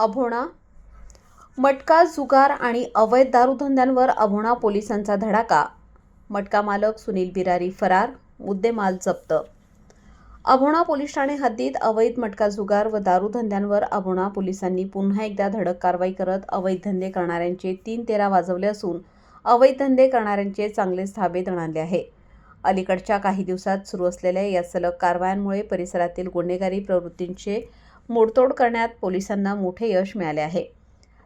अभोणा. मटका जुगार आणि अवैध दारूधंद्यांवर अभोणा पोलिसांचा धडाका. मटका मालक सुनील बिरारी फरार मुद्देमाल जप्त. अभोणा पोलीस ठाणे हद्दीत अवैध मटका जुगार व दारूधंद्यांवर अभोणा पोलिसांनी पुन्हा एकदा धडक कारवाई करत अवैध धंदे करणाऱ्यांचे तीन तेरा वाजवले असून अवैध धंदे करणाऱ्यांचे चांगलेच ताबे दणाणले आहे. अलीकडच्या काही दिवसात सुरू असलेल्या या सलग कारवायांमुळे परिसरातील गुन्हेगारी प्रवृत्तींचे मोडतोड करण्यात पोलिसांना मोठे यश मिळाले आहे.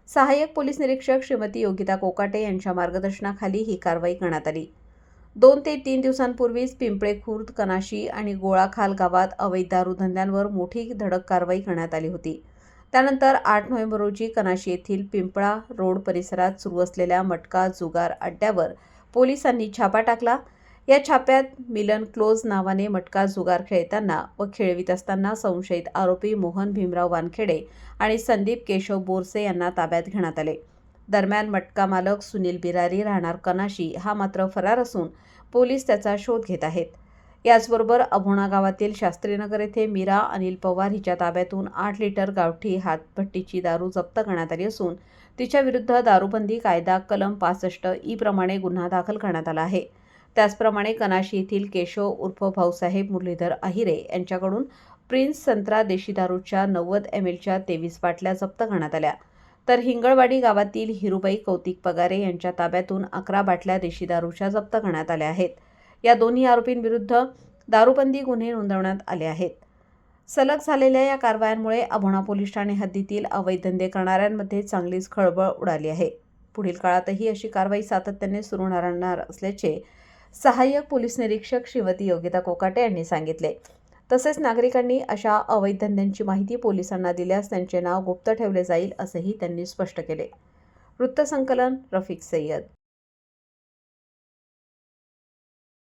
सहाय्यक पोलीस निरीक्षक श्रीमती योगिता कोकाटे यांच्या मार्गदर्शनाखाली ही कारवाई करण्यात आली. दोन ते तीन दिवसांपूर्वीच पिंपळे खुर्द कनाशी आणि गोळाखाल गावात अवैध दारू धंद्यांवर मोठी धडक कारवाई करण्यात आली होती. त्यानंतर आठ नोव्हेंबर रोजी कनाशी येथील पिंपळा रोड परिसरात सुरू असलेल्या मटका जुगार अड्ड्यावर पोलिसांनी छापा टाकला. या छाप्यात मिलन क्लोज नावाने मटका जुगार खेळताना व खेळवित असताना संशयित आरोपी मोहन भीमराव वानखेडे आणि संदीप केशव बोरसे यांना ताब्यात घेण्यात आले. दरम्यान मटका मालक सुनील बिरारी राहणार कनाशी हा मात्र फरार असून पोलीस त्याचा शोध घेत आहेत. याचबरोबर अभोणा गावातील शास्त्रीनगर येथे मीरा अनिल पवार हिच्या ताब्यातून आठ लिटर गावठी हातभट्टीची दारू जप्त करण्यात आली असून तिच्या विरुद्ध दारूबंदी कायदा कलम पासष्ट ई प्रमाणे गुन्हा दाखल करण्यात आला आहे. त्याचप्रमाणे कनाशी येथील केशव उर्फ भाऊसाहेब मुरलीधर अहिरे यांच्याकडून प्रिन्स संत्रा देशी दारूच्या नव्वद एम एलच्या तेवीस बाटल्या जप्त करण्यात आल्या. तर हिंगळवाडी गावातील हिरुबाई कौतिक पगारे यांच्या ताब्यातून अकरा बाटल्या देशी दारूच्या जप्त करण्यात आल्या आहेत. या दोन्ही आरोपींविरुद्ध दारूबंदी गुन्हे नोंदवण्यात आले आहेत. सलग झालेल्या या कारवायांमुळे अभोणा पोलीस ठाणे हद्दीतील अवैध धंदे करणाऱ्यांमध्ये चांगलीच खळबळ उडाली आहे. पुढील काळातही अशी कारवाई सातत्याने सुरू राहणार असल्याचे सहाय्यक पोलीस निरीक्षक श्रीमती योगिता कोकाटे यांनी सांगितले. तसेच नागरिकांनी अशा अवैध धंद्यांची माहिती पोलिसांना दिल्यास त्यांचे नाव गुप्त ठेवले जाईल असेही त्यांनी स्पष्ट केले. वृत्तसंकलन रफिक सय्यद